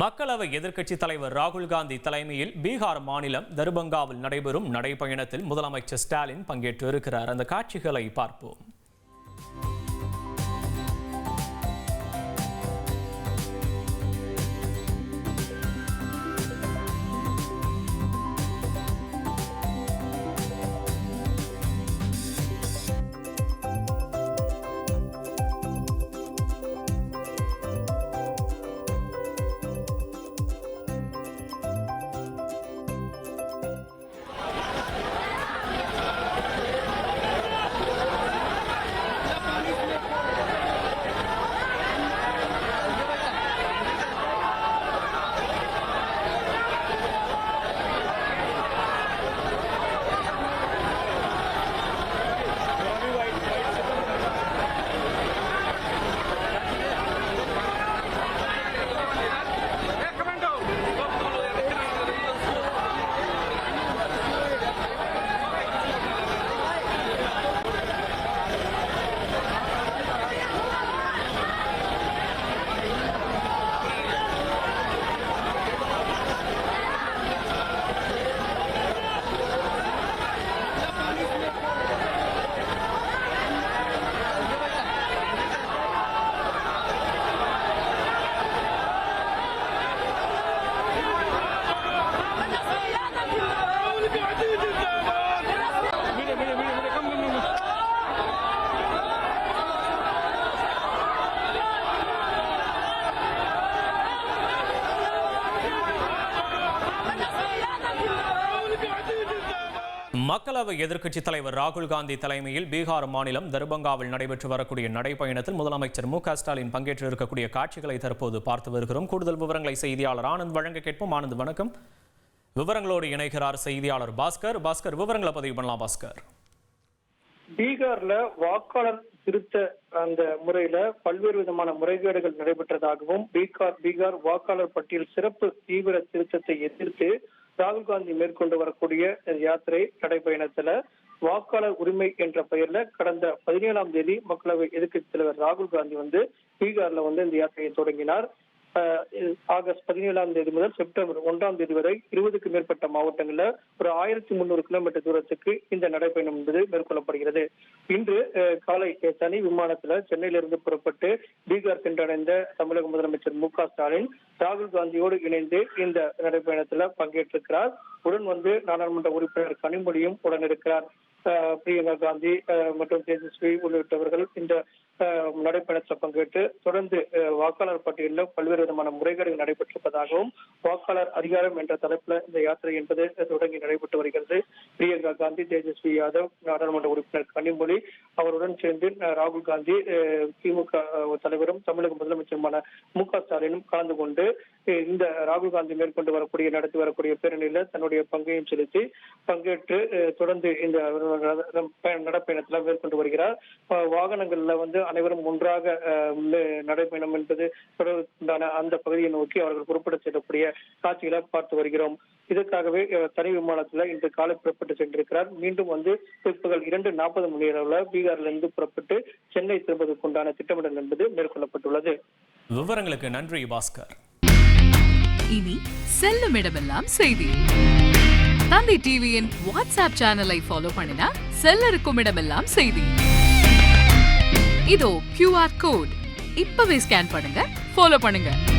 மக்களவை எதிர்க்கட்சித் தலைவர் ராகுல் காந்தி தலைமையில் பீகார் மாநிலம் தர்பங்காவில் நடைபெறும் நடைப்பயணத்தில் முதலமைச்சர் ஸ்டாலின் பங்கேற்று இருக்கிறார் அந்த காட்சிகளை பார்ப்போம். மக்களவை எதிர்க்கட்சித் தலைவர் ராகுல் காந்தி தலைமையில் பீகார் மாநிலம் தர்பங்காவில் நடைபெற்று வரக்கூடிய நடைப்பயணத்தில் முதலமைச்சர் மு க ஸ்டாலின் பங்கேற்று இருக்கக்கூடிய காட்சிகளை தற்போது பார்த்து வருகிறோம். கூடுதல் விவரங்களை செய்தியாளர் ஆனந்த் வழங்க கேட்போம். ஆனந்த் வணக்கம். விவரங்களோடு இணைகிறார் செய்தியாளர் பாஸ்கர். பாஸ்கர் விவரங்களை பதிவு பண்ணலாம் பாஸ்கர். பீகார்ல வாக்காளர் திருத்த அந்த முறையில பல்வேறு விதமான முறைகேடுகள் நடைபெற்றதாகவும் பீகார் பீகார் வாக்காளர் பட்டியல் சிறப்பு தீவிர திருத்தத்தை எதிர்த்து ராகுல் காந்தி மேற்கொண்டு வரக்கூடிய யாத்திரை நடைபயணத்துல வாக்காளர் உரிமை என்ற பெயர்ல கடந்த பதினேழாம் தேதி மக்களவை எதிர்க்கட்சி தலைவர் ராகுல் காந்தி வந்து பீகார்ல வந்து இந்த யாத்திரையை தொடங்கினார். ஆகஸ்ட் பதினேழாம் தேதி முதல் செப்டம்பர் ஒன்றாம் தேதி வரை இருபதுக்கு மேற்பட்ட மாவட்டங்களில் ஒரு ஆயிரத்தி முன்னூறு கிலோமீட்டர் தூரத்துக்கு இந்த நடைப்பயணம் என்பது மேற்கொள்ளப்படுகிறது. இன்று காலை தனி விமானத்தில் சென்னையிலிருந்து புறப்பட்டு பீகார் சென்றடைந்த தமிழக முதலமைச்சர் மு ஸ்டாலின் ராகுல் காந்தியோடு இணைந்து இந்த நடைப்பயணத்தில் பங்கேற்றிருக்கிறார். உடன் வந்து நாடாளுமன்ற உறுப்பினர் கனிமொழியும் உடன் இருக்கிறார் பிரியங்கா காந்தி மற்றும் தேஜஸ்வி உள்ளிட்டவர்கள் இந்த நடைப்பயணத்தில் பங்கேற்று தொடர்ந்து வாக்காளர் பட்டியலில் பல்வேறு விதமான முறைகேடுகள் நடைபெற்றிருப்பதாகவும் வாக்காளர் அதிகாரம் என்ற தலைப்புல இந்த யாத்திரை என்பது தொடங்கி நடைபெற்று வருகிறது. பிரியங்கா காந்தி தேஜஸ்வி யாதவ் நாடாளுமன்ற உறுப்பினர் கனிமொழி அவருடன் சேர்ந்து ராகுல் காந்தி திமுக தலைவரும் தமிழக முதலமைச்சருமான மு க ஸ்டாலினும் கலந்து கொண்டு இந்த ராகுல் காந்தி மேற்கொண்டு வரக்கூடிய நடத்தி வரக்கூடிய பேரணியில தன்னுடைய பங்கையும் செலுத்தி பங்கேற்று தொடர்ந்து இந்த நடப்பயணத்துல மேற்கொண்டு வருகிறார். வாகனங்கள்ல வந்து அனைவரும் ஒன்றாக ஆஹ் நடைப்பயணம் என்பது தொடர்பான அந்த பகுதியை நோக்கி அவர்கள் புறப்பட செல்லக்கூடிய காட்சிகளை பார்த்து வருகிறோம். இதற்காகவே தனி விமானத்துல இன்று காலை புறப்பட்டு சென்றிருக்கிறார். மீண்டும் வந்து பிற்பகல் இரண்டு நாற்பது மணி அளவுல பீகார்ல இருந்து புறப்பட்டு சென்னை திரும்புவதற்கு உண்டான திட்டமிடல் என்பது மேற்கொள்ளப்பட்டுள்ளது. விவரங்களுக்கு நன்றி பாஸ்கர். இனி செல்லும் இடமெல்லாம் செய்தி. தந்தை டிவியின் வாட்ஸ்அப் சேனலை ஃபாலோ பண்ணினா செல்ல இருக்கும் இடமெல்லாம் செய்தி. இதோ கியூஆர் கோட் இப்பவே ஸ்கேன் பண்ணுங்க. ஃபாலோ பண்ணுங்கள்